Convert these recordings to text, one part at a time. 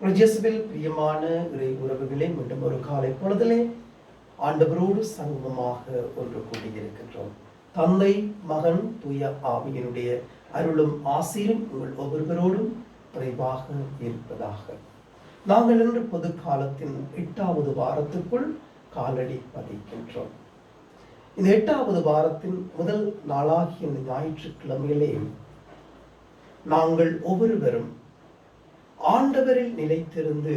ரிஜஸ்வில் பிரியமான இறை உறவுகளே மீண்டும் ஒரு காலை பொழுதிலே ஆண்டவரோடு சங்கமமாக ஒன்று கூட்டியிருக்கின்றோம் தந்தை மகன் தூய ஆவியினுடைய அருளும் ஆசையும் உங்கள் ஒவ்வொருவரோடும் குறைவாக இருப்பதாக. நாங்கள் இன்று பொது காலத்தின் எட்டாவது வாரத்துக்குள் காலடி பதிக்கின்றோம். இந்த எட்டாவது வாரத்தின் முதல் நாளாகிய இந்த ஞாயிற்றுக்கிழமையிலே நாங்கள் ஒவ்வொருவரும் ஆண்டவரில் நிலைத்திருந்து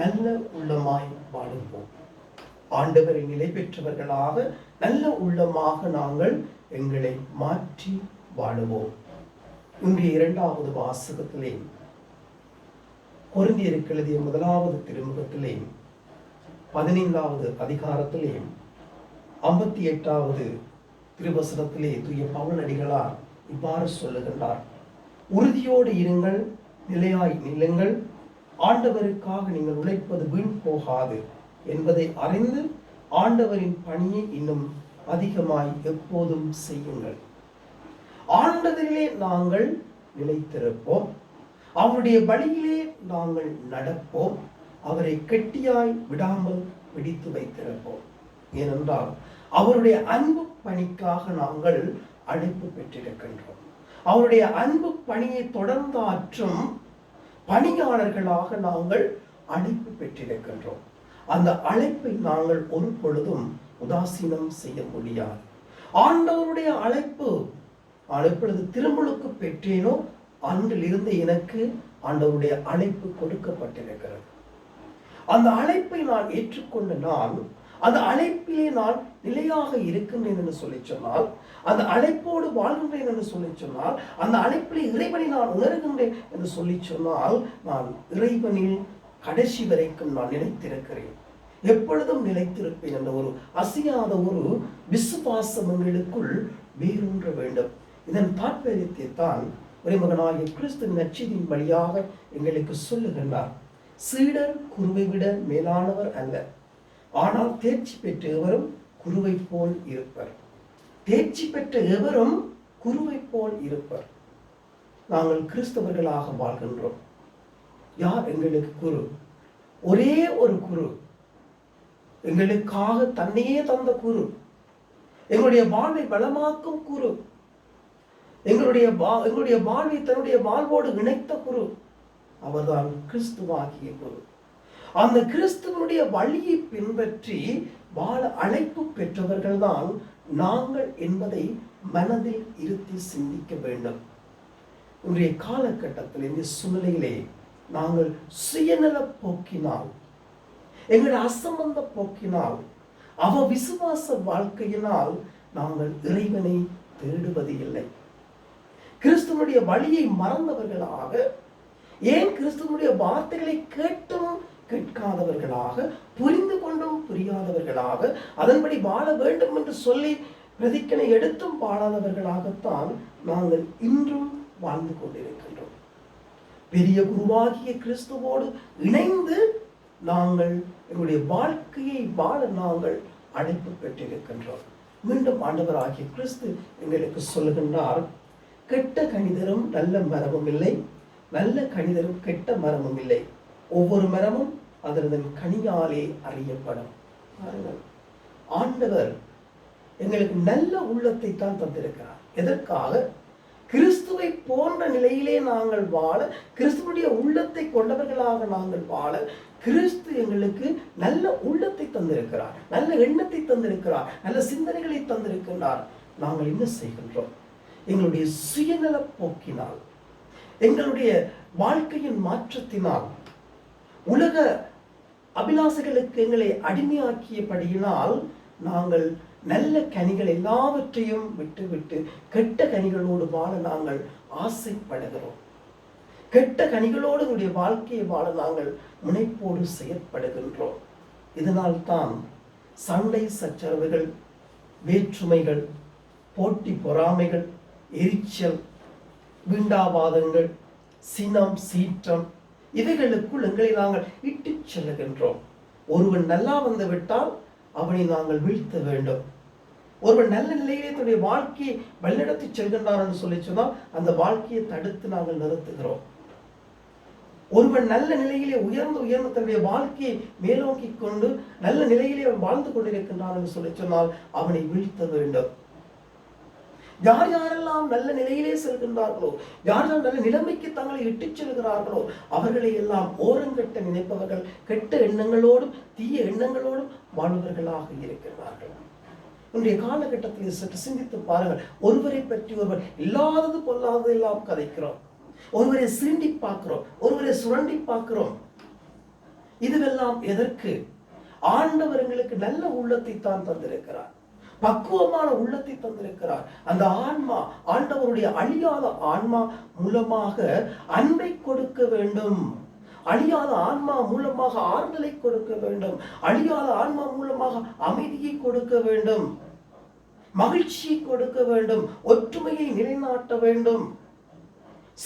நல்ல உள்ளமாய் வாழுவோம். ஆண்டவரில் நிலை பெற்றவர்களாக நல்ல உள்ளமாக நாங்கள் எங்களை மாற்றி வாழுவோம். இன்று இரண்டாவது வாசகத்திலே பொருந்தியிருக்க எழுதிய முதலாவது திருமுகத்திலே பதினைந்தாவது அதிகாரத்திலே ஐம்பத்தி எட்டாவது திருவசனத்திலே தூய பவுனடிகளார் இவ்வாறு சொல்லுகின்றார். உறுதியோடு இருங்கள் நிலையாய் நில்லுங்கள். ஆண்டவருக்காக நீங்கள் உழைப்பது வீண் போகாது என்பதை அறிந்து ஆண்டவரின் பணியை இன்னும் அதிகமாய் எப்போதும் செய்யுங்கள். ஆண்டவரிலே நாங்கள் நிலைத்திருப்போம். அவருடைய வழியிலே நாங்கள் நடப்போம். அவரை கெட்டியாய் விடாமல் பிடித்து வைத்திருப்போம். ஏனென்றால் அவருடைய அன்பு பணிக்காக நாங்கள் அழைப்பு பெற்றிருக்கின்றோம். அவருடைய அன்பு பணியை தொடர்ந்து ஆற்றும் பணியாளர்களாக நாங்கள் அழைப்பு பெற்றிருக்கின்றோம். அந்த அழைப்பை நாங்கள் ஒரு பொழுதும் உதாசீனம் செய்ய முடியாது. ஆண்டவருடைய அழைப்பு நான் எப்பொழுது திருமுழுக்கு பெற்றேனோ அன்றிலிருந்து எனக்கு ஆண்டவருடைய அழைப்பு கொடுக்கப்பட்டிருக்கிறது. அந்த அழைப்பை நான் ஏற்றுக்கொண்ட நான் அந்த அழைப்பிலே நான் நிலையாக இருக்கின்றேன் என்று சொல்லி சொன்னால் அந்த அழைப்போடு வாழ்கின்றேன் என்று சொல்லி சொன்னால் அந்த அழைப்பிலே இறைவனை நான் உணர்கின்றேன் என்று சொல்லி சொன்னால் நான் இறைவனில் கடைசி வரைக்கும் நான் நினைத்திருக்கிறேன் எப்பொழுதும் நிலைத்திருப்பேன் என்ற ஒரு அசையாத ஒரு விசுவாசம் எங்களுக்குள் வேரூன்ற வேண்டும். இதன் தாற்பயத்தை தான் உரைமகனாகிய கிறிஸ்து நச்சதின் வழியாக எங்களுக்கு சொல்லுகின்றார். சீடர் குருவை விட மேலானவர் அல்ல. ஆனால் தேர்ச்சி பெற்ற எவரும் குருவை போல் இருப்பர். தேர்ச்சி பெற்ற எவரும் குருவை போல் இருப்பர். நாங்கள் கிறிஸ்தவர்களாக வாழ்கின்றோம். யார் எங்களுக்கு குரு? ஒரே ஒரு குரு. எங்களுக்காக தன்னையே தந்த குரு. எங்களுடைய வாழ்வை பலமாக்கும் குரு. எங்களுடைய வா- எங்களுடைய வாழ்வை தன்னுடைய வாழ்வோடு இணைத்த குரு. அவர்தான் கிறிஸ்துவாகிய குரு. அந்த கிறிஸ்துவனுடைய வழியை பின்பற்றி வாழ அழைப்பு பெற்றவர்கள்தான் நாங்கள் என்பதை மனதில் இருத்தி சிந்திக்க வேண்டும். இன்றைய காலகட்டத்தில் இந்த சூழ்நிலையிலே நாங்கள் சுயநல போக்கினால் எங்களுடைய அசம்பந்த போக்கினால் அவ விசுவாச வாழ்க்கையினால் நாங்கள் இறைவனை தேடுவது இல்லை. கிறிஸ்துவனுடைய வழியை மறந்தவர்களாக ஏன் கிறிஸ்துவனுடைய வார்த்தைகளை கேட்டும் கேட்காதவர்களாக புரிந்து கொண்டும் புரியாதவர்களாக அதன்படி வாழ வேண்டும் என்று சொல்லி பிரதிக்கனை எடுத்தும் பாடாதவர்களாகத்தான் நாங்கள் இன்றும் வாழ்ந்து கொண்டிருக்கின்றோம். பெரிய குருவாகிய கிறிஸ்துவோடு இணைந்து நாங்கள் எங்களுடைய வாழ்க்கையை வாழ நாங்கள் அழைப்பு பெற்றிருக்கின்றோம். மீண்டும் ஆண்டவராகிய கிறிஸ்து எங்களுக்கு சொல்லுகின்றார் கெட்ட கணிதரும் நல்ல மரமும் இல்லை நல்ல கணிதரும் கெட்ட மரமும் இல்லை. ஒவ்வொரு மரமும் அதனதன் கனியாலே அறியப்படும். பாருங்கள். ஆண்டவர் எங்களுக்கு நல்ல உள்ளத்தை தான் தந்திருக்கிறார். எதற்காக? கிறிஸ்துவை போன்ற நிலையிலே நாங்கள் வாழ கிறிஸ்துவனுடைய உள்ளத்தை கொண்டவர்களாக நாங்கள் வாழ கிறிஸ்து எங்களுக்கு நல்ல உள்ளத்தை தந்திருக்கிறார். நல்ல எண்ணத்தை தந்திருக்கிறார். நல்ல சிந்தனைகளை தந்திருக்கின்றார். நாங்கள் என்ன செய்கின்றோம்? எங்களுடைய சுயநல போக்கினால் எங்களுடைய வாழ்க்கையின் மாற்றத்தினால் உலக அபிலாசைகளுக்கு எங்களை அடிமையாக்கியபடியினால் நாங்கள் நல்ல கனிகள் எல்லாவற்றையும் விட்டுவிட்டு கெட்ட கனிகளோடு வாழ நாங்கள் ஆசைப்படுகிறோம். கெட்ட கனிகளோடு எங்களுடைய வாழ்க்கையை வாழ நாங்கள் முனைப்போடு செயற்படுகின்றோம். இதனால் தான் சண்டை சச்சரவுகள் வேற்றுமைகள் போட்டி பொறாமைகள் எரிச்சல் வீண்டாவாதங்கள் சினம் சீற்றம் இவைகளுக்குள் எங்களை நாங்கள் இட்டுச் செல்லுகின்றோம். ஒருவன் நல்லா வந்து விட்டால் அவனை நாங்கள் வீழ்த்த வேண்டும். ஒருவன் நல்ல நிலையிலே தன்னுடைய வாழ்க்கையை வழிநடத்தி செல்கின்றான் என்று சொல்லி சொன்னால் அந்த வாழ்க்கையை தடுத்து நாங்கள் நிறுத்துகிறோம். ஒருவன் நல்ல நிலையிலே உயர்ந்து உயர்ந்து தன்னுடைய வாழ்க்கையை மேலோக்கி கொண்டு நல்ல நிலையிலே அவன் வாழ்ந்து கொண்டிருக்கின்றான் என்று சொல்லி சொன்னால் அவனை வீழ்த்த வேண்டும். யார் யாரெல்லாம் நல்ல நிலையிலே செல்கின்றார்களோ யார் யார் நல்ல நிலைமைக்கு தங்களை இட்டுச் செல்கிறார்களோ அவர்களை எல்லாம் ஓரங்கட்ட நினைப்பவர்கள் கெட்ட எண்ணங்களோடும் தீய எண்ணங்களோடும் வாழ்வர்களாக இருக்கிறார்கள் இன்றைய காலகட்டத்தில் சற்று சிந்தித்து பாருங்கள். ஒருவரை பற்றி ஒருவர் இல்லாதது பொல்லாதது எல்லாம் கதைக்கிறோம். ஒருவரை சீண்டி பார்க்கிறோம். ஒருவரை சுரண்டி பார்க்கிறோம். இதுவெல்லாம் எதற்கு? ஆண்டவர் எங்களுக்கு நல்ல உள்ளத்தை தான் தந்திருக்கிறார். பக்குவமான உள்ளத்தை தந்திருக்கிறார். அந்த ஆன்மா ஆண்டவருடைய அழியாத ஆன்மா மூலமாக அன்பை கொடுக்க வேண்டும். அழியாத ஆன்மா மூலமாக ஆறுதலை கொடுக்க வேண்டும். அழியாத ஆன்மா மூலமாக அமைதியை கொடுக்க வேண்டும். மகிழ்ச்சியை கொடுக்க வேண்டும். ஒற்றுமையை நிலைநாட்ட வேண்டும்.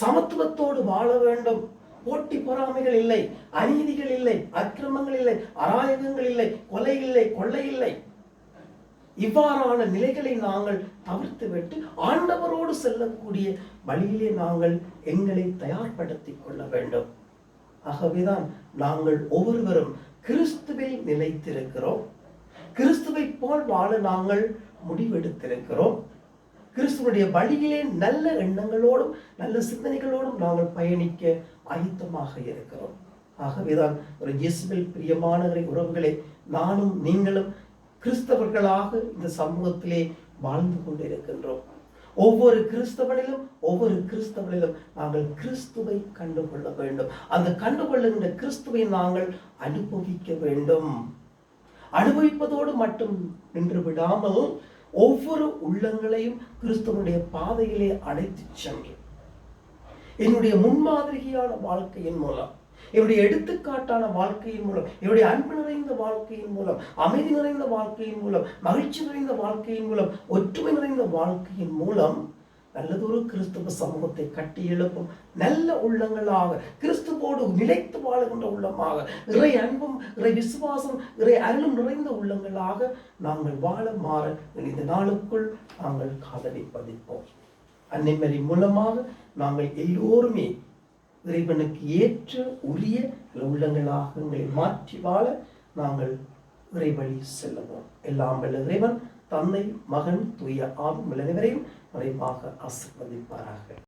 சமத்துவத்தோடு வாழ வேண்டும். போட்டி பொறாமைகள் இல்லை அநீதிகள் இல்லை அக்கிரமங்கள் இல்லை அராயகங்கள் இல்லை கொலை இல்லை கொள்ளை இல்லை. இவ்வாறான நிலைகளை நாங்கள் தவிர்த்து விட்டு ஆண்டவரோடு செல்லக்கூடிய வழியிலே நாங்கள் எங்களை தயார்படுத்தி கொள்ள வேண்டும். ஆகவேதான் நாங்கள் ஒவ்வொருவரும் கிறிஸ்துவில் நிலைத்திருக்கிறோம். கிறிஸ்துவை போல் வாழ நாங்கள் முடிவெடுத்திருக்கிறோம். கிறிஸ்துவனுடைய வழியிலே நல்ல எண்ணங்களோடும் நல்ல சிந்தனைகளோடும் நாங்கள் பயணிக்க ஆயத்தமாக இருக்கிறோம். ஆகவேதான் ஒரு இயேசுவில் பிரியமானவரை உறவுகளை நானும் நீங்களும் கிறிஸ்தவர்களாக இந்த சமூகத்திலே வாழ்ந்து கொண்டிருக்கின்றோம். ஒவ்வொரு கிறிஸ்தவனிலும் ஒவ்வொரு கிறிஸ்தவனிலும் நாங்கள் கிறிஸ்துவை கண்டுகொள்ள வேண்டும். அந்த கண்டுகொள்ளுகின்ற கிறிஸ்துவை நாங்கள் அனுபவிக்க வேண்டும். அனுபவிப்பதோடு மட்டும் நின்று விடாமல் ஒவ்வொரு உள்ளங்களையும் கிறிஸ்துவனுடைய பாதையிலே அழைத்து சென்று என்னுடைய முன்மாதிரியான வாழ்க்கையின் மூலம் என்னுடைய எடுத்துக்காட்டான வாழ்க்கையின் மூலம் என்னுடைய அன்பு நிறைந்த வாழ்க்கையின் மூலம் அமைதி நிறைந்த வாழ்க்கையின் மூலம் மகிழ்ச்சி நிறைந்த வாழ்க்கையின் மூலம் ஒற்றுமை நிறைந்த வாழ்க்கையின் மூலம் நல்லதொரு கிறிஸ்துவ சமூகத்தை கட்டி எழுப்பும் நல்ல உள்ளங்களாக கிறிஸ்துவோடு நிலைத்து வாழுகின்ற உள்ளமாக இறை அன்பும் இறை விசுவாசம் இறை அருளும் நிறைந்த உள்ளங்களாக நாங்கள் வாழ மாற இந்த நாளுக்குள் நாங்கள் காதலை பதிப்போம் அன்னைமரி மூலமாக நாங்கள் எல்லோருமே இறைவனுக்கு ஏற்ற உரிய உள்ளங்களாக எங்களை மாற்றி வாழ நாங்கள் இறைவழி செல்லவோம். எல்லாம் வல்ல இறைவன் தந்தை மகன் தூய ஆகும் அனைவரையும் மறைவாக ஆசிர்வதிப்பாராக.